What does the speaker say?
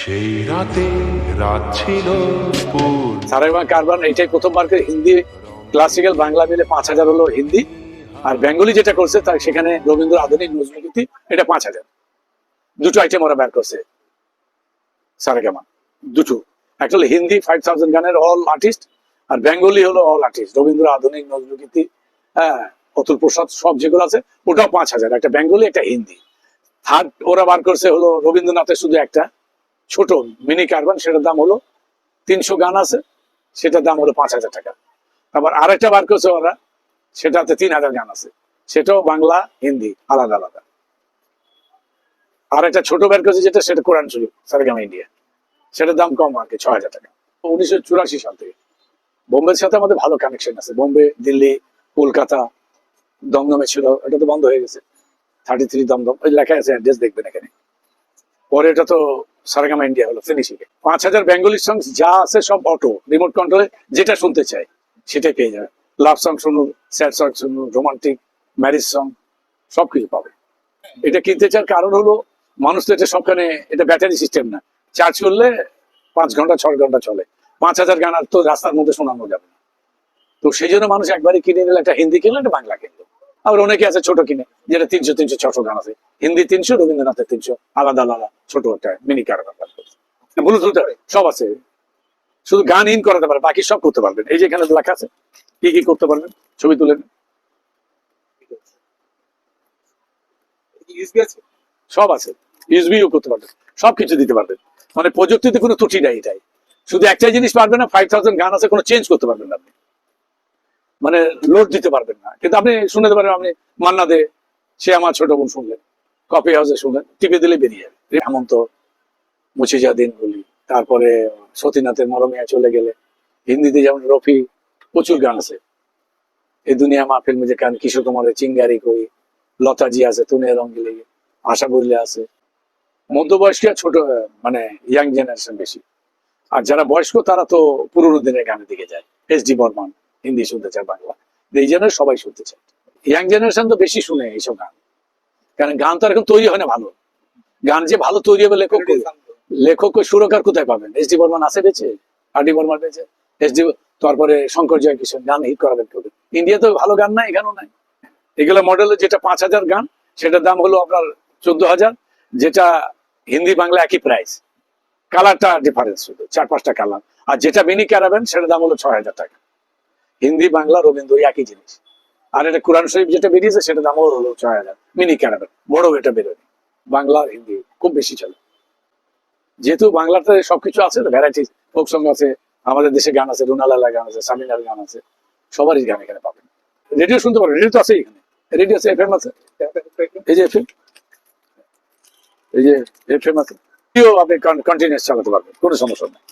সেই রাতে রাত ছিল সারেমা কারবান এটাই প্রথমবার হিন্দি ক্লাসিক্যাল বাংলা মিলে পাঁচ হাজার হলো হিন্দি। আর বেঙ্গলি যেটা করছে, তার সেখানে রবীন্দ্র আধুনিক নজরুলগীতি এটা পাঁচ হাজার। দুটো আইটেম ওরা বের করছে। সারেগামা দুটো। হলো হিন্দি ফাইভ থাউজেন্ড গানের অল আর্টিস্ট আর বেঙ্গলি হলো অল আর্টিস্ট রবীন্দ্র আধুনিক নজরুলগীতি হ্যাঁ অতুল প্রসাদ, সব যেগুলো আছে, ওটাও পাঁচ হাজার। একটা বেঙ্গলি, একটা হিন্দি। থার্ড ওরা বার করছে হলো রবীন্দ্রনাথের শুধু একটা। ছোট মিনি কার্বন সেটার দাম হলো তিনশো গান আছে, সেটার দাম হলো পাঁচ হাজার টাকা। আবার আরেকটা বার করছে ওরা, সেটাতে তিন হাজার গান আছে। সেটাও বাংলা, হিন্দি, আলাদা আলাদা। আর একটা ছোট বের করছে যেটা, সেটা কোরআন শরীফ, সারেগামা, ইন্ডিয়া। সেটার দাম কম আর কি ছ হাজার টাকা। উনিশশো চুরাশি সাল থেকে। বোম্বের সাথে আমাদের ভালো কানেকশন আছে। বোম্বে, দিল্লি, কলকাতা, দমদমে ছিল, এটা তো বন্ধ হয়ে গেছে। থার্টি থ্রি দমদম, ওই লেখা আছে অ্যাড্রেস দেখবেন এখানে। পরে এটা তো সারেগামা ইন্ডিয়া হলো ফিনিশিং পাঁচ হাজার বেঙ্গলি সং যা আছে সব অটো রিমোট কন্ট্রোলে যেটা শুনতে চাই, সেটাই পেয়ে যাবে। লাভ সং শুনুন স্যাড সং শুনুন রোমান্টিক ম্যারিজ সং সবকিছু পাবে। এটা কিনতে চার কারণ হলো, মানুষ তো এটা সবখানে, এটা ব্যাটারি সিস্টেম না। চার্জ করলে পাঁচ ঘণ্টা, ছয় ঘণ্টা চলে। পাঁচ হাজার গান আর তো রাস্তার মধ্যে শোনানো যাবে না। তো সেই জন্য মানুষ একবারই কিনে নিলে, একটা হিন্দি কিনলো, একটা বাংলা কিনলো। আবার অনেকে আছে ছোট কিনে যেটা তিনশো তিনশো ছশো গান আছে। হিন্দি তিনশো রবীন্দ্রনাথের তিনশো আলাদা আলাদা ছোট একটা মিনি কারবার ব্লুটুথ সব আছে। শুধু গান ইন করাতে পারে বাকি সব করতে পারবেন। এই যে এখানে লেখা আছে কি কি করতে পারবেন? ছবি তুলে সব আছে। ইউজবিও করতে পারবেন। সব কিছু দিতে পারবেন। মানে প্রযুক্তিতে কোনো ত্রুটি নাই এটাই। শুধু একটাই জিনিস পারবেন না ফাইভ থাউজেন্ড গান আছে কোনো চেঞ্জ করতে পারবেন না আপনি। মানে লোড দিতে পারবেন না। কিন্তু আপনি শুনতে পারেন, আপনি মান্না দে সে আমার ছোট বোন শুনলেন কপি হাউসে শুনলেন, টিপে দিলে বেরিয়ে যাবে। হেমন্ত মুছে যা দিনগুলি তারপরে সতীনাথের মরমিয়া চলে গেলে, হিন্দিতে যেমন রফি, প্রচুর গান আছে। এই দুনিয়া মাহফিল মুঝে গান, কিশোর কুমারের চিঙ্গারি কই লতাজি আছে, তুনে রঙ্গিলে আশা বললে আছে। মধ্যবয়স্ক ছোট মানে ইয়াং জেনারেশন বেশি। আর যারা বয়স্ক, তারা তো পুরোনো দিনের গানের দিকে যায়। S D Burman. হিন্দি শুনতে চায় বাংলা। এই জেনারেশন সবাই শুনতে চায়। ইয়াং জেনারেশন তো বেশি শুনে এইসব গান। কারণ গান তো এখন তৈরি হয় না ভালো। গান যে ভালো তৈরি হবে লেখক লেখক সুরকার কোথায় পাবেন? এস ডি বর্মান আছে বেঁচে? আর ডি বর্মান বেঁচে? এস ডি তারপরে শঙ্কর জয়কিশোর গান হিট করাবেন কেউ ইন্ডিয়াতে ভালো গান নাই এখানেও নাই। এগুলো মডেলের যেটা পাঁচ হাজার গান সেটার দাম হলো আপনার চোদ্দ হাজার যেটা হিন্দি বাংলা একই প্রাইস কালারটা ডিফারেন্স শুধু চার পাঁচটা কালার আর যেটা মিনি ক্যারাবেন সেটার দাম হলো ছয় হাজার টাকা। হিন্দি, বাংলা, রবীন্দ্র একই জিনিস। আর এটা কোরআন শরীফ যেটা বেরিয়েছে, সেটার দাম হলো ছয় হাজার। মিনি ক্যারাবেন বড় এটা বেরোয়নি। বাংলা হিন্দি খুব বেশি চলে। যেহেতু বাংলাতে সবকিছু আছে, তো ভ্যারাইটি ফোক সং আছে, আমাদের দেশে গান আছে, রুনালালা গান আছে, সামিনার গান আছে, সবারই গান এখানে পাবেন। রেডিও শুনতে পারবেন রেডিও তো আছে এখানে। রেডিও আছে, এফএম আছে। এই যে এফএম, এই যে এফএম আছে। আপনি কন্টিনিউস চালাতে পারবেন, কোনো সমস্যা নেই।